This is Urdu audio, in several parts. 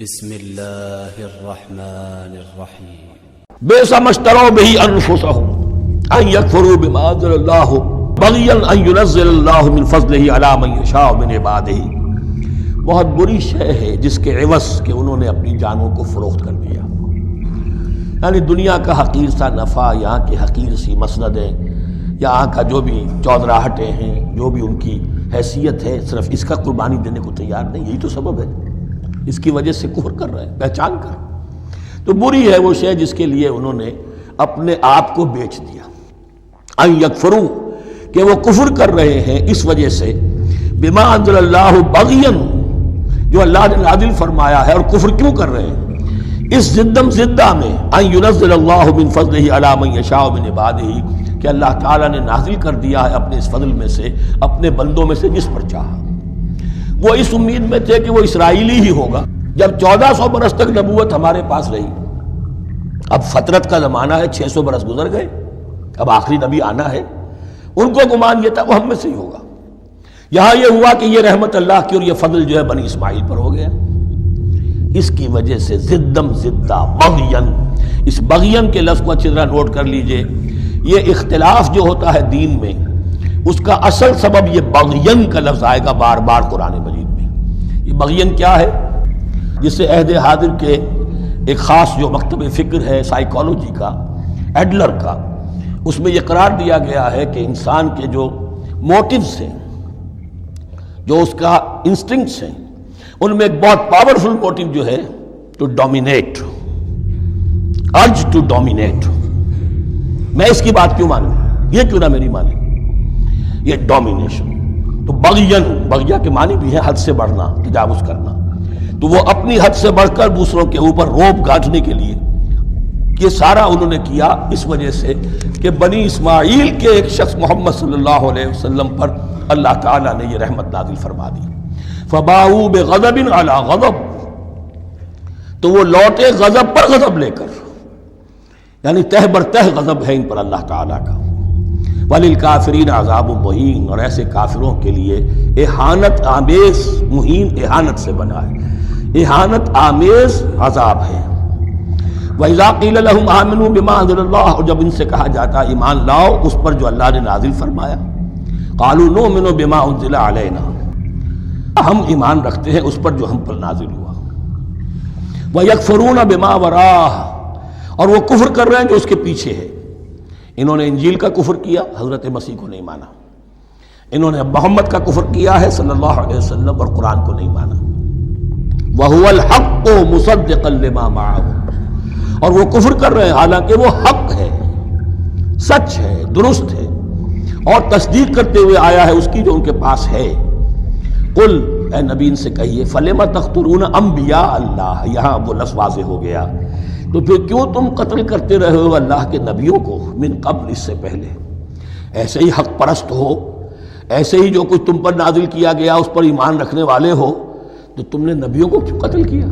بسم الله الرحمن الرحيم بے سمجھترو بہی انفسہم ان یکفروا بما انزل اللہ بغیا ان ينزل اللہ من فضلہ علی من یشاء من عبادہ بہت بری شے ہے جس کے عوض کہ انہوں نے اپنی جانوں کو فروخت کر دیا۔ یعنی دنیا کا حقیر سا نفع، یہاں کے حقیر سی مسندیں یہاں کا جو بھی چودراہٹیں ہیں، جو بھی ان کی حیثیت ہے، صرف اس کا قربانی دینے کو تیار نہیں، یہی تو سبب ہے۔ اس کی وجہ سے کفر کر رہے ہیں پہچان کر۔ تو بری ہے وہ شے جس کے لیے انہوں نے اپنے آپ کو بیچ دیا۔ یکفرو کہ وہ کفر کر رہے ہیں اس وجہ سے۔ بما انزل اللہ بغین جو اللہ نے نازل فرمایا ہے اور کفر کیوں کر رہے ہیں۔ اس زدم زدہ میں، ان ينزل اللہ من فضلہ علی من یشاء من عبادہ، کہ اللہ تعالیٰ نے نازل کر دیا ہے اپنے اس فضل میں سے، اپنے بندوں میں سے جس پر چاہا۔ وہ اس امید میں تھے کہ وہ اسرائیلی ہی ہوگا۔ جب چودہ سو برس تک نبوت ہمارے پاس رہی، اب فطرت کا زمانہ ہے، چھ سو برس گزر گئے، اب آخری نبی آنا ہے۔ ان کو گمان یہ تھا، وہ ہم میں سے ہی ہوگا۔ یہاں یہ ہوا کہ یہ رحمت اللہ کی اور یہ فضل جو ہے بنی اسماعیل پر ہو گیا۔ اس کی وجہ سے زدم زدہ بغین۔ اس بغین کے لفظ کو اچھی طرح نوٹ کر لیجیے۔ یہ اختلاف جو ہوتا ہے دین میں، اس کا اصل سبب یہ بغین کا لفظ آئے گا بار بار قرآن مجید بغین کیا ہے، جس سے عہد حاضر کے ایک خاص جو مکتب فکر ہے سائیکالوجی کا ایڈلر کا، اس میں یہ قرار دیا گیا ہے کہ انسان کے جو موٹیوز ہیں، جو اس کا انسٹنکٹس ہیں، ان میں ایک بہت پاورفل موٹیو جو ہے to dominate urge to dominate میں اس کی بات کیوں مانوں؟ یہ کیوں نہ میری مانے؟ یہ ڈومینیشن تو بغین، بغیا کے معنی بھی ہے حد سے بڑھنا، تجاوز کرنا۔ تو وہ اپنی حد سے بڑھ کر دوسروں کے اوپر روپ گاٹنے کے لیے یہ سارا انہوں نے کیا اس وجہ سے کہ بنی اسماعیل کے ایک شخص محمد صلی اللہ علیہ وسلم پر اللہ تعالیٰ نے یہ رحمت نازل فرما دی۔ فباؤ بے غضب اعلیٰ غضب۔ تو وہ لوٹے غضب پر غضب لے کر یعنی تہ بر تہ غضب ہے ان پر اللہ تعالیٰ کا۔ ولیل کافرین عذاب و مہین اور ایسے کافروں کے لیے احانت آمیز مہین احانت سے بنا ہے۔ احانت آمیز عذاب ہے۔ وَإِذَا قِيلَ لَهُمْ آمِنُوا بِمَا أَنزَلَ اللَّهُ جب ان سے کہا جاتا ایمان لاؤ، اس پر جو اللہ نے نازل فرمایا، قَالُوا نُؤْمِنُ بِمَا أُنزِلَ عَلَيْنَا۔ ہم ایمان رکھتے ہیں، اس پر جو ہم پر نازل ہوا۔ وَيَكْفُرُونَ بِمَا وَرَاهُ۔ اور وہ کفر کر رہے ہیں جو اس کے پیچھے ہے۔ انہوں نے انجیل کا کفر کیا، حضرت مسیح کو نہیں مانا۔ انہوں نے محمد کا کفر کیا ہے، صلی اللہ علیہ وسلم، اور قرآن کو نہیں مانا۔ وَهُوَ الْحَقُّ مُصَدِّقًا لِمَا مَعَهُ اور وہ کفر کر رہے ہیں، حالانکہ وہ حق ہے، سچ ہے، درست ہے۔ اور تصدیق کرتے ہوئے آیا ہے اس کی جو ان کے پاس ہے۔ قل، اے نبی، ان سے کہیے فلما تخترون انبیاء اللہ؟ یہاں وہ لفظ واضح ہو گیا۔ تو پھر کیوں تم قتل کرتے رہے ہو اللہ کے نبیوں کو من قبل اس سے پہلے؟ ایسے ہی حق پرست ہو، ایسے ہی جو کچھ تم پر نازل کیا گیا اس پر ایمان رکھنے والے ہو، تو تم نے نبیوں کو کیوں قتل کیا؟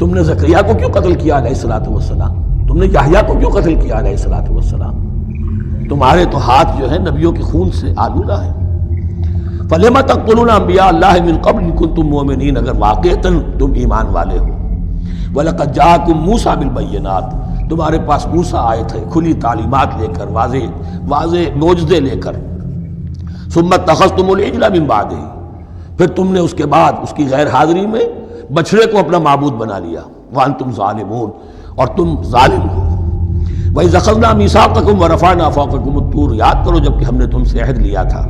تم نے زکریہ کو کیوں قتل کیا علیہ السلاۃ والسلام؟ تم نے یحییٰ کو کیوں قتل کیا علیہ السلاۃ والسلام؟ تمہارے تو ہاتھ جو ہے نبیوں کے خون سے آلودہ ہے فلما تقتلون انبیاء اللہ من قبل کنتم مومنین اگر واقعتاً تم ایمان والے ہو۔ وَلَقَدْ جَاءَكُمْ مُوسَى بِالْبَيِّنَاتِ۔ تمہارے پاس موسیٰ آئے تھے، کھلی تعلیمات لے کر، واضح واضح معجزے لے کر۔ ثُمَّ اتَّخَذْتُمُ الْعِجْلَ مِن بَعْدِهِ۔ پھر تم نے اس کے بعد اس کی غیر حاضری میں بچڑے کو اپنا معبود بنا لیا۔ وَأَنْتُمْ ظَالِمُونَ۔ اور تم ظالم ہو۔ وہی زخذنا میساقکم ورفعنا فوقکم الطور۔ یاد کرو جبکہ ہم نے تم سے عہد لیا تھا۔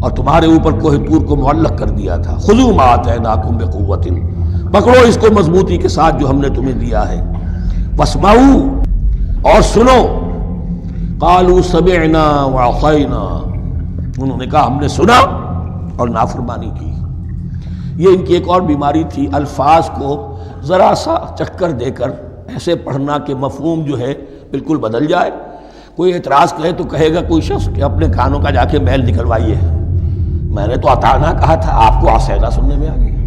اور تمہارے اوپر کوہ طور کو معلق کر دیا تھا۔ خذوا ما آتیناکم بقوت پکڑو اس کو مضبوطی کے ساتھ جو ہم نے تمہیں دیا ہے۔ واسمعوا اور سنو۔ قالوا سمعنا وعصینا۔ انہوں نے کہا ہم نے سنا اور نافرمانی کی۔ یہ ان کی ایک اور بیماری تھی، الفاظ کو ذرا سا چکر دے کر ایسے پڑھنا کہ مفہوم جو ہے بالکل بدل جائے۔ کوئی اعتراض کہے تو کہے گا کوئی شخص کہ اپنے کانوں کا جا کے میل نکلوائیے۔ میں نے تو اتانا کہا تھا، آپ کو آسیدہ سننے میں آ گیا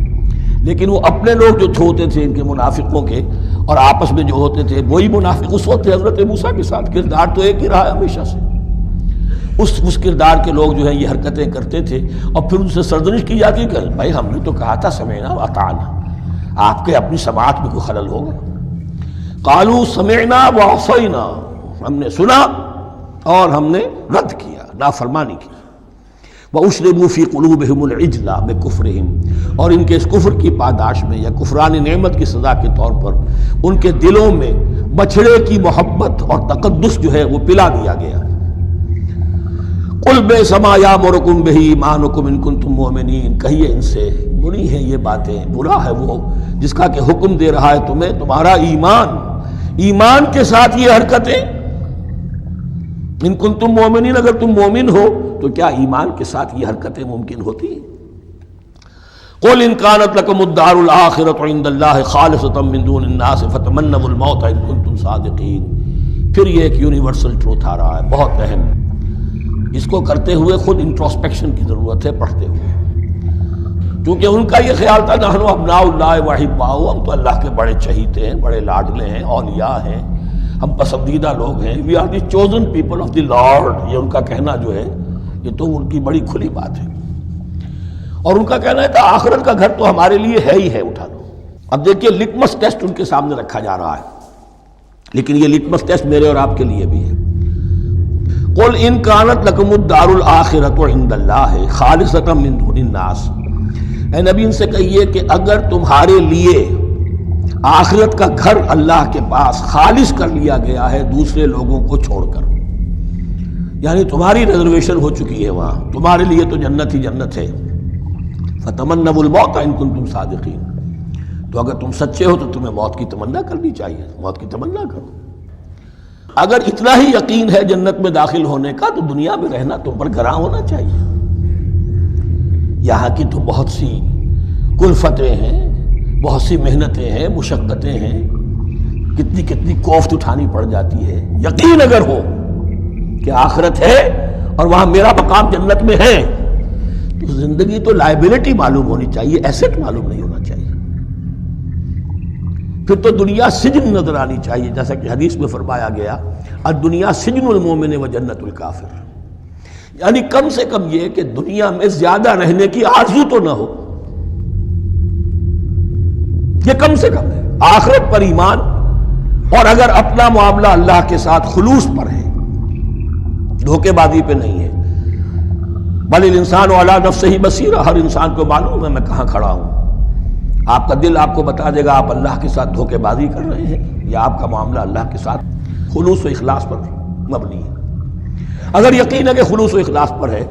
لیکن وہ اپنے لوگ جو ہوتے تھے ان کے منافقوں کے اور آپس میں جو ہوتے تھے، وہی منافق اس وقت حضرت موسیٰ کے ساتھ۔ کردار تو ایک ہی رہا ہے ہمیشہ سے۔ اس اس کردار کے لوگ جو ہیں یہ حرکتیں کرتے تھے اور پھر ان سے سرزنش کی جاتی کہ بھائی ہم نے تو کہا تھا سمینا و اتانا آپ کے اپنی سماعت میں کوئی خلل ہوگا؟ قالو سمعنا وعصینا ہم نے سنا اور ہم نے رد کیا، نافرمانی کی۔ وَأُشْرِبُوا فِي قُلُوبِهِمُ الْعِجْلَ بِكُفْرِهِمْ۔ اور ان کے اس کفر کی پاداش میں یا کفران نعمت کی سزا کے طور پر ان کے دلوں میں بچھڑے کی محبت اور تقدس جو ہے وہ پلا دیا گیا۔ قل بے سما یا مرکم بہی ایمانکم ان کنتم مومنین کہیے ان سے، بری ہیں یہ باتیں، برا ہے وہ۔ جس کا کہ حکم دے رہا ہے تمہیں، تمہارا ایمان ایمان کے ساتھ یہ حرکتیں ان کن تم مومنین، اگر تم مومن ہو، تو کیا ایمان کے ساتھ یہ حرکتیں ممکن ہوتی؟ ہیں قل ان كانت لكم الدار الاخره عند الله خالصه من دون الناس فتمنوا الموت ان كنتم صادقين پھر یہ ایک یونیورسل ٹروتھ آ رہا ہے، بہت اہم۔ اس کو کرتے ہوئے خود انٹروسپیکشن کی ضرورت ہے، پڑھتے ہوئے۔ کیونکہ ان کا یہ خیال تھا نحن ابناء اللہ واحد باؤ، ہم تو اللہ کے بڑے چہیتے ہیں، بڑے لاڈلے ہیں، اولیاء ہیں۔ ہم پسندیدہ لوگ ہیں. We are the chosen people of the lord یہ ان کا کہنا جو ہے، یہ تو ان کی بڑی کھلی بات ہے. اور ان کا کہنا ہے کہ آخرت کا گھر تو ہمارے لیے ہے ہی ہے، اٹھا لو. اب دیکھیے لٹمس ٹیسٹ ان کے سامنے رکھا جا رہا ہے. لیکن یہ لٹمس ٹیسٹ میرے اور آپ کے لیے بھی ہے. قل ان کانت لکم الدار الاخرت عند اللہ خالصتا من دون الناس. اے نبی، ان سے کہیے کہ اگر تمہارے لیے آخرت کا گھر اللہ کے پاس خالص کر لیا گیا ہے، دوسرے لوگوں کو چھوڑ کر۔ یعنی تمہاری ریزرویشن ہو چکی ہے وہاں۔ تمہارے لیے تو جنت ہی جنت ہے۔ فتمن الموت ان کن تم صادقین۔ تو اگر تم سچے ہو تو تمہیں موت کی تمنا کرنی چاہیے۔ موت کی تمنا کرو۔ اگر اتنا ہی یقین ہے جنت میں داخل ہونے کا، تو دنیا میں رہنا تم پر گراں ہونا چاہیے۔ یہاں کی تو بہت سی کلفتیں ہیں۔ بہت سی محنتیں ہیں، مشقتیں ہیں، کتنی کتنی کوفت اٹھانی پڑ جاتی ہے۔ یقین اگر ہو کہ آخرت ہے اور وہاں میرا مقام جنت میں ہے، تو زندگی تو لائبلٹی معلوم ہونی چاہیے ایسٹ معلوم نہیں ہونا چاہیے۔ پھر تو دنیا سجن نظر آنی چاہیے، جیسا کہ حدیث میں فرمایا گیا، اور دنیا سجن المومن و جنت الکافر۔ یعنی کم سے کم یہ کہ دنیا میں زیادہ رہنے کی آرزو تو نہ ہو۔ یہ کم سے کم ہے آخرت پر ایمان اور اگر اپنا معاملہ اللہ کے ساتھ خلوص پر ہے، دھوکے بازی پہ نہیں ہے۔ بل انسان والا نفس ہی بصیرہ، ہر انسان کو معلوم ہے میں کہاں کھڑا ہوں۔ آپ کا دل آپ کو بتا دے گا آپ اللہ کے ساتھ دھوکے بازی کر رہے ہیں یا آپ کا معاملہ اللہ کے ساتھ خلوص و اخلاص پر مبنی ہے۔ اگر یقین ہے کہ خلوص و اخلاص پر ہے،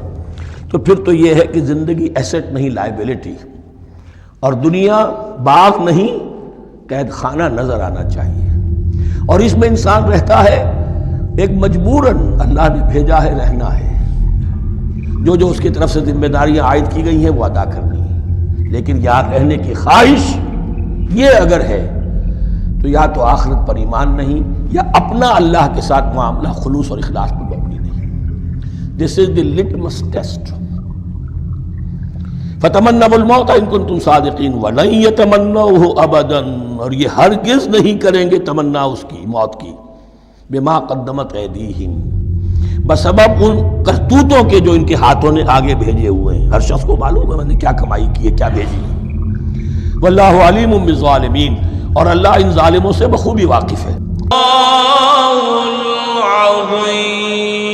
تو پھر تو یہ ہے کہ زندگی ایسٹ نہیں لائبلٹی اور دنیا باغ نہیں، قید خانہ نظر آنا چاہیے۔ اور اس میں انسان رہتا ہے، ایک مجبوراً اللہ نے بھیجا ہے، رہنا ہے۔ جو جو اس کی طرف سے ذمہ داریاں عائد کی گئی ہیں، وہ ادا کرنی ہے لیکن یہاں رہنے کی خواہش یہ اگر ہے، تو یا تو آخرت پر ایمان نہیں، یا اپنا اللہ کے ساتھ معاملہ خلوص اور اخلاص پر مبنی نہیں۔ دس از دی لٹمس ٹیسٹ فتمنا الموت ان کن تم صادقین ولن یتمنوه ابدا اور یہ ہرگز نہیں کریں گے تمنا اس کی موت کی بما قدمت ایدیہم۔ بسبب ان کرتوتوں کے جو ان کے ہاتھوں نے آگے بھیجے ہوئے ہیں۔ ہر شخص کو معلوم ہے میں نے کیا کمائی کی ہے، کیا بھیجی۔ ہے واللہ علیم بالظالمین۔ اور اللہ ان ظالموں سے بخوبی واقف ہے۔ الله العظيم